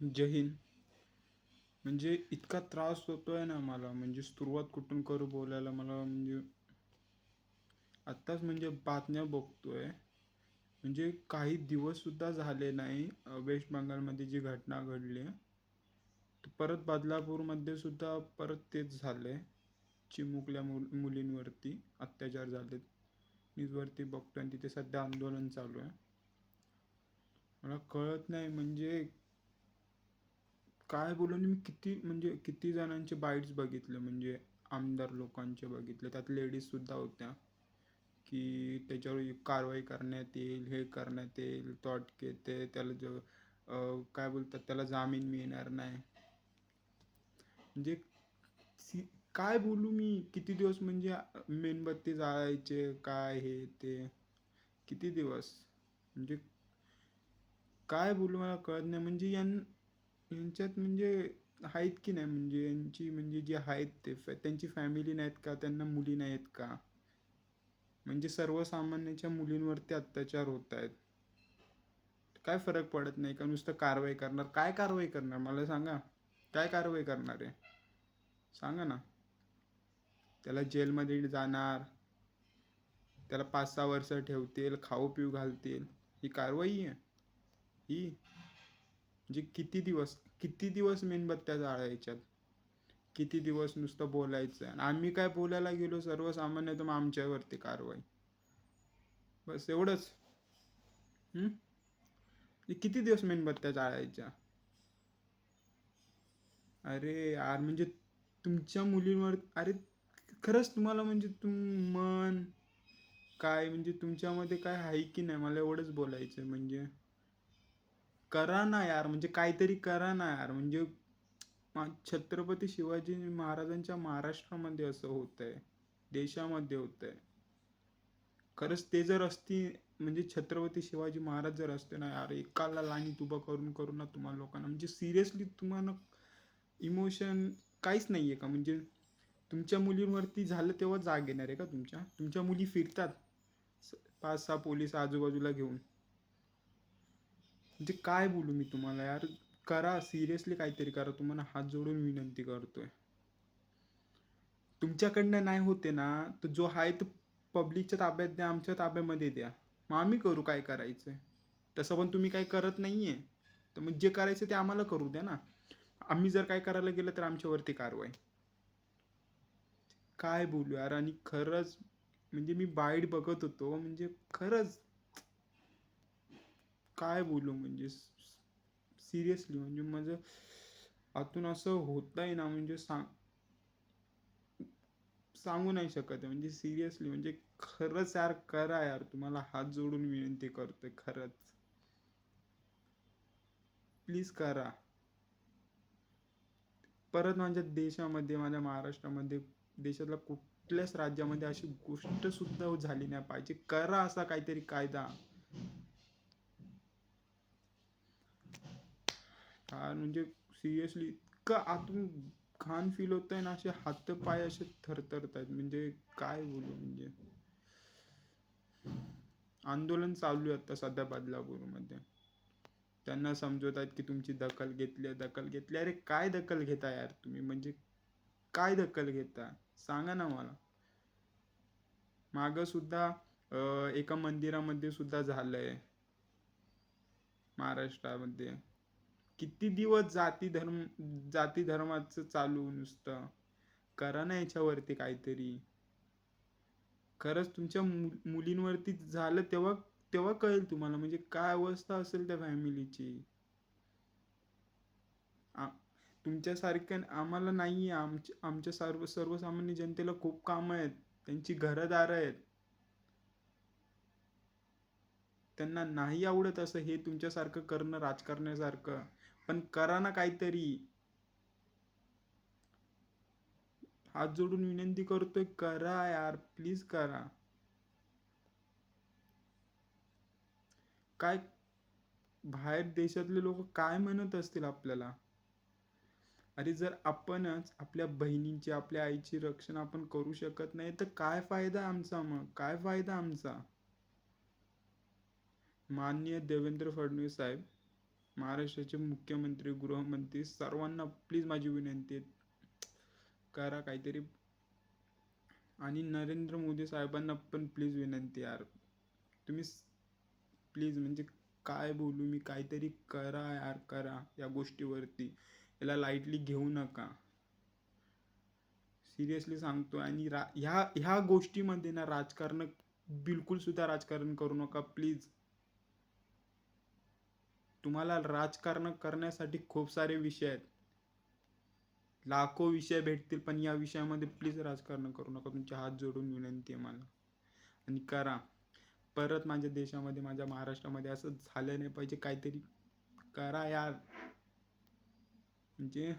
जहीन म्हणजे इतका त्रास होतो आहे ना मला. म्हणजे सुरुवात कुठून करू बोलायला मला म्हणजे आत्ताच म्हणजे बातम्या बघतोय. म्हणजे काही दिवस सुद्धा झाले नाही वेस्ट बंगालमध्ये जी घटना घडली. आहे परत बदलापूरमध्ये सुद्धा परत तेच झालंय. चिमुकल्या मुल मुलींवरती अत्याचार झालेत. न्यूजवरती बघतोय आणि तिथे सध्या आंदोलन चालू आहे. मला कळत नाही म्हणजे काय बोलू आणि मी किती म्हणजे किती जणांचे बाईट्स बघितले म्हणजे आमदार लोकांचे बघितले. त्यात लेडीज सुद्धा होत्या की त्याच्यावर कारवाई करण्यात येईल हे करण्यात येईल तो अटकेत ते त्याला ज काय बोलतात त्याला जामीन मिळणार नाही. म्हणजे सी काय बोलू मी किती दिवस म्हणजे मेणबत्ती जाळायचे काय हे ते किती दिवस? म्हणजे काय बोलू मला कळत नाही. म्हणजे यां यांच्यात म्हणजे आहेत की नाही? म्हणजे यांची म्हणजे जे आहेत ते त्यांची फॅमिली नाहीत का? त्यांना मुली नाहीत का? म्हणजे सर्वसामान्याच्या मुलींवरती अत्याचार होत आहेत. काय फरक पडत नाही का? नुसतं कारवाई करणार. काय कारवाई करणार? मला सांगा. काय कारवाई करणार आहे? सांगा ना. त्याला जेलमध्ये जाणार. त्याला पाच सहा वर्ष ठेवतील खाऊ पिऊ घालतील. ही कारवाई आहे. ही. म्हणजे किती दिवस किती दिवस मेणबत्त्या जाळायच्यात? किती दिवस नुसतं बोलायचं? आणि आम्ही काय बोलायला गेलो सर्वसामान्य तर मग आमच्यावरती कारवाई. बस एवढंच. हम्म? म्हणजे किती दिवस मेणबत्त्या जाळायच्या? अरे यार म्हणजे तुमच्या मुलींवर अरे खरंच तुम्हाला म्हणजे तुम मन काय म्हणजे तुमच्यामध्ये काय आहे की नाही? मला एवढंच बोलायचं आहे म्हणजे. करा ना यार म्हणजे काहीतरी करा ना यार. म्हणजे छत्रपती शिवाजी महाराजांच्या महाराष्ट्रामध्ये असं होत आहे देशामध्ये होत आहे खरंच ते जर असती म्हणजे छत्रपती शिवाजी महाराज जर असते ना यार एकाला लाईन उभं करून करून ना तुम्हाला लोकांना म्हणजे सिरियसली तुम्हाला इमोशन काहीच नाही आहे का? म्हणजे तुमच्या मुलींवरती झालं तेव्हा जाग येणार आहे का तुमच्या? तुमच्या मुली फिरतात स- पाच सहा पोलीस आजूबाजूला घेऊन. म्हणजे काय बोलू मी तुम्हाला यार? करा सिरियसली काहीतरी करा. तुम्हाला हात जोडून विनंती करतोय. तुमच्याकडनं नाही होते ना तर जो आहे तो पब्लिकच्या ताब्यात द्या आमच्या ताब्यामध्ये द्या. मग आम्ही करू काय करायचंय तसं पण तुम्ही काही करत नाहीये. तर मग जे करायचं ते आम्हाला करू द्या ना. आम्ही जर काय करायला गेलं तर आमच्यावरती कारवाई. काय बोलू यार? आणि खरंच म्हणजे मी बाईट बघत होतो. म्हणजे खरंच काय बोलू म्हणजे सिरियसली म्हणजे माझं आतून असं होतंय ना म्हणजे सांग सांगू नाही शकत म्हणजे सिरियसली म्हणजे खरंच यार करा यार. तुम्हाला हात जोडून विनंती करतोय खरंच. प्लीज करा. परत माझ्या देशामध्ये माझ्या महाराष्ट्रामध्ये देशातल्या कुठल्याच राज्यामध्ये अशी गोष्ट सुद्धा झाली नाही पाहिजे. करा असा काहीतरी कायदा. हा म्हणजे सिरियसली इतकं आतून घाण फील होत आहे ना असे हात पाय असे थरथरत आहेत म्हणजे काय बोलू म्हणजे? आंदोलन चालू आहे आता सध्या बदलापूरमध्ये. त्यांना समजवत आहेत की तुमची दखल घेतली आहे दखल घेतली अरे काय दखल घेता यार तुम्ही? म्हणजे काय दखल घेता? सांगा ना मला. मागं सुद्धा एका मंदिरामध्ये सुद्धा झालंय. महाराष्ट्रामध्ये. किती दिवस जाती धर्म जाती धर्माचं चालू नुसतं? करा ना याच्यावरती काहीतरी. खरंच तुमच्या मुलींवरती झालं तेव्हा तेव्हा कळेल तुम्हाला. म्हणजे काय अवस्था असेल त्या फॅमिलीची तुमच्यासारख्या आम्हाला नाही आहे आमच्या आमच्या सर्व सर्वसामान्य जनतेला खूप कामं आहेत. त्यांची घरदारं आहेत. त्यांना नाही आवडत असं हे तुमच्यासारखं करणं राजकारण्यासारखं. पण करा ना काहीतरी. हात जोडून विनंती करतोय करा यार प्लीज करा. काय बाहेर देशातले लोक काय म्हणत असतील आपल्याला? अरे जर आपणच आपल्या बहिणींची आपल्या आईची रक्षण आपण करू शकत नाही तर काय फायदा आमचा मग? काय फायदा आमचा? माननीय देवेंद्र फडणवीस साहेब महाराष्ट्राचे मुख्यमंत्री गृहमंत्री सर्वांना प्लीज माझी विनंती आहे. करा काहीतरी. आणि नरेंद्र मोदी साहेबांना पण प्लीज विनंती यार. तुम्ही प्लीज म्हणजे काय बोलू मी काहीतरी करा यार करा या गोष्टीवरती. याला लाईटली घेऊ नका. सिरियसली सांगतो आणि रा ह्या ह्या गोष्टीमध्ये ना राजकारण बिलकुल सुद्धा राजकारण करू नका प्लीज तुम्हाला राजकारण करण्यासाठी खूप सारे विषय आहेत. लाखो विषय भेटतील पण या विषयामध्ये प्लीज राजकारण करू नका. तुमचे हात जोडून विनंती आहे मला. आणि करा. परत माझ्या देशामध्ये माझ्या महाराष्ट्रामध्ये असं झालं नाही पाहिजे काहीतरी. करा यार. म्हणजे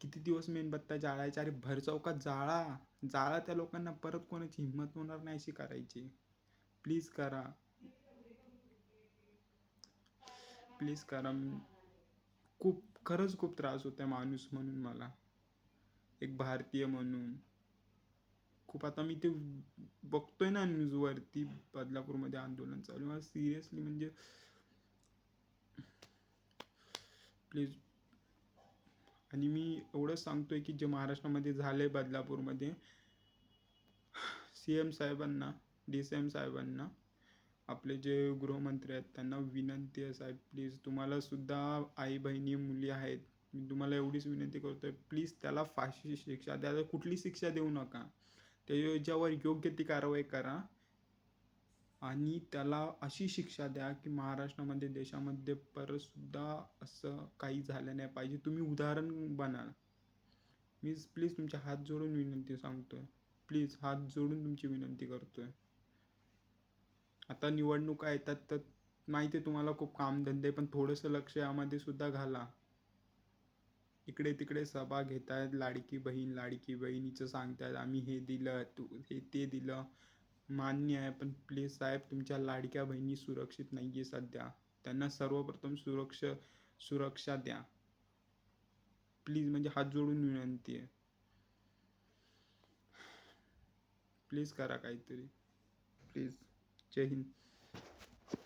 किती दिवस मेणबत्त्या जाळायच्या अरे भरचौकात जाळा. जाळा त्या लोकांना. परत कोणाची हिंमत होणार नाही अशी करायची. प्लीज करा. प्लीज करा खूप खरंच खूप त्रास होता माणूस म्हणून मला. एक भारतीय म्हणून. खूप आता मी ते बघतोय ना न्यूजवरती बदलापूरमध्ये आंदोलन चालू मला सिरियसली म्हणजे प्लीज आणि मी एवढंच सांगतोय की जे महाराष्ट्रामध्ये झालंय बदलापूरमध्ये सी एम साहेबांना डी सी एम साहेबांना आपले जे गृहमंत्री आहेत त्यांना विनंती आहे साहेब प्लीज तुम्हाला सुद्धा आई बहिणी मुली आहेत मी तुम्हाला एवढीच विनंती करतो आहे प्लीज त्याला फाशी शिक्षा द्या कुठली शिक्षा देऊ नका. त्याच्यावर योग्य ती कारवाई करा आणि त्याला अशी शिक्षा द्या की महाराष्ट्रामध्ये देशामध्ये परत सुद्धा असं काही झालं नाही पाहिजे. तुम्ही उदाहरण बना. मी प्लीज तुमचे हात जोडून विनंती सांगतोय. प्लीज हात जोडून तुमची विनंती करतोय. आता निवडणुका येतात तर माहिती आहे तुम्हाला खूप कामधंदे पण थोडंसं लक्ष यामध्ये सुद्धा घाला. इकडे तिकडे सभा घेत आहेत लाडकी बहीण लाडकी बहिणीचं सांगतायत आम्ही हे दिलं तू हे ते दिलं. मान्य आहे पण प्लीज साहेब तुमच्या लाडक्या बहिणी सुरक्षित नाही आहे सध्या. त्यांना सर्वप्रथम सुरक्ष सुरक्षा द्या. प्लीज म्हणजे हात जोडून विनंती आहे. प्लीज करा काहीतरी. प्लीज. Cehin.